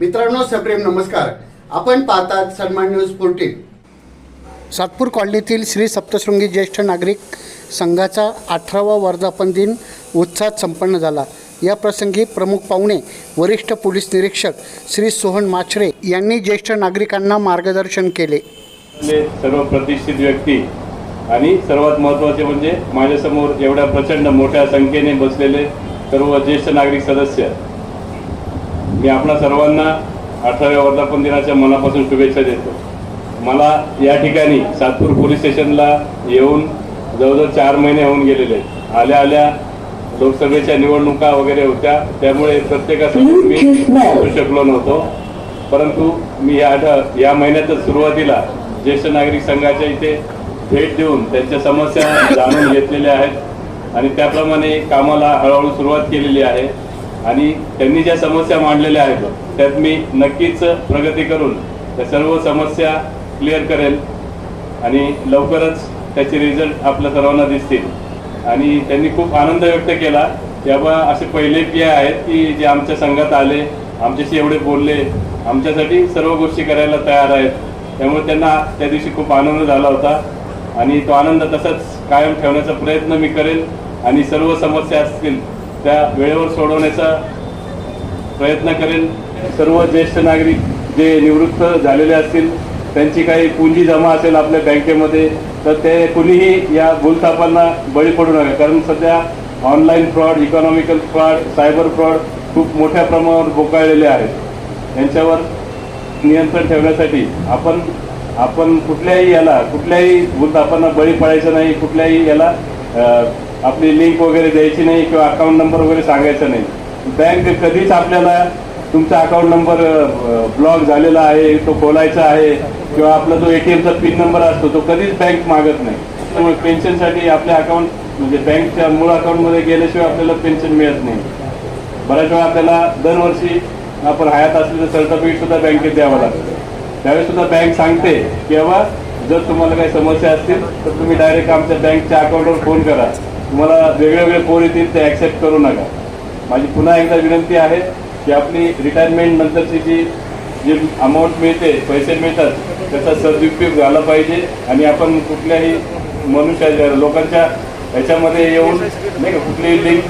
मित्रांनो सप्रेम नमस्कार. आपण पाहतात सन्मान न्यूज फोर्टीन सातपूर कॉलनीतील श्री सप्तशृंगी ज्येष्ठ नागरिक संघाचा अठरावा वर्धापन दिन उत्साहात संपन्न झाला. या प्रसंगी प्रमुख पाहुणे वरिष्ठ पोलीस निरीक्षक श्री सोहन माछरे यांनी ज्येष्ठ नागरिकांना मार्गदर्शन केले. सर्व प्रतिष्ठित व्यक्ती आणि सर्वात महत्त्वाचे म्हणजे माझ्यासमोर एवढ्या प्रचंड मोठ्या संख्येने बसलेले सर्व ज्येष्ठ नागरिक सदस्य मी आपणा सर्वांना अठराव्या वर्धापन दिनाच्या मनापासून शुभेच्छा देतो. मला या ठिकाणी सातपूर पोलीस स्टेशनला येऊन जवळजवळ चार महिने होऊन गेलेले आल्या आल्या लोकसभेच्या निवडणुका वगैरे होत्या. त्यामुळे प्रत्येकासमोर मी बोलू शकलो नव्हतो. परंतु मी या आठ- या महिन्याच्या सुरुवातीला ज्येष्ठ नागरिक संघाच्या इथे भेट देऊन त्यांच्या समस्या जाणून घेतलेल्या आहेत. आणि त्याप्रमाणे कामाला हळूहळू सुरुवात केलेली आहे. आणि त्यांनी ज्या समस्या मांडलेल्या आहेत त्यात मी नक्कीच प्रगती करून त्या सर्व समस्या क्लिअर करेल आणि लवकरच त्याचे रिझल्ट आपल्या सर्वांना दिसतील. आणि त्यांनी खूप आनंद व्यक्त केला. तेव्हा असे पहिले पी आहेत की जे आमच्या संघात आले आमच्याशी एवढे बोलले आमच्यासाठी सर्व गोष्टी करायला तयार आहेत. त्यामुळे त्यांना त्या दिवशी खूप आनंद झाला होता. आणि तो आनंद तसाच कायम ठेवण्याचा प्रयत्न मी करेल. आणि सर्व समस्या असतील त्या वेळेवर सोडवण्याचा प्रयत्न करेन. सर्व ज्येष्ठ नागरिक जे निवृत्त झालेले असतील त्यांची काही पूंजी जमा असेल आपल्या बँकेमध्ये तर ते कुणीही या भूलथापांना बळी पडू नका. कारण सध्या online fraud economical fraud cyber fraud खूप मोठ्या प्रमाणावर बोकाळलेले आहेत. यांच्यावर नियंत्रण ठेवण्यासाठी आपण आपण कुठल्याही याला कुठल्याही भूलथापांना बळी पडायचं नाही. कुठल्याही याला आपली लिंक वगैरे द्यायची नाही किंवा अकाउंट नंबर वगैरे सांगायचा नाही. बँक कधीच आपल्याला तुमचा अकाउंट नंबर ब्लॉक झालेला आहे तो खोलायचा आहे किंवा आपला जो एटीएमचा पिन नंबर असतो तो कधीच बँक मागत नाही. त्यामुळे पेन्शनसाठी आपल्या अकाउंट म्हणजे बँकच्या मूळ अकाउंटमध्ये गेल्याशिवाय आपल्याला पेन्शन मिळत नाही. बऱ्याच वेळा आपल्याला दरवर्षी आपण हयात असलेलं सर्टिफिकेट सुद्धा बँकेत द्यावं लागतं. त्यावेळेस सुद्धा बँक सांगते की बाबा जर तुम्हाला काही समस्या असतील तर तुम्ही डायरेक्ट आमच्या बँकच्या अकाउंटवर फोन करा. तुम्हाला वेगळे वेगळे येतील ते ॲक्सेप्ट करू नका. माझी पुन्हा एकदा विनंती आहे की आपली रिटायरमेंट नंतरची जी जे अमाऊंट मिळते पैसे मिळतात त्याचा सदुपयोग झाला पाहिजे आणि आपण कुठल्याही मनुष्याच्या लोकांच्या ह्याच्यामध्ये येऊन नाही का कुठलीही लिंक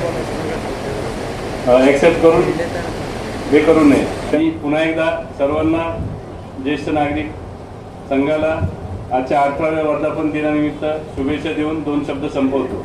ॲक्सेप्ट करून हे करू नये. आणि पुन्हा एकदा सर्वांना ज्येष्ठ नागरिक संघाला आजच्या अठराव्या वर्धापन दिनानिमित्त शुभेच्छा देऊन दोन शब्द संपवतो.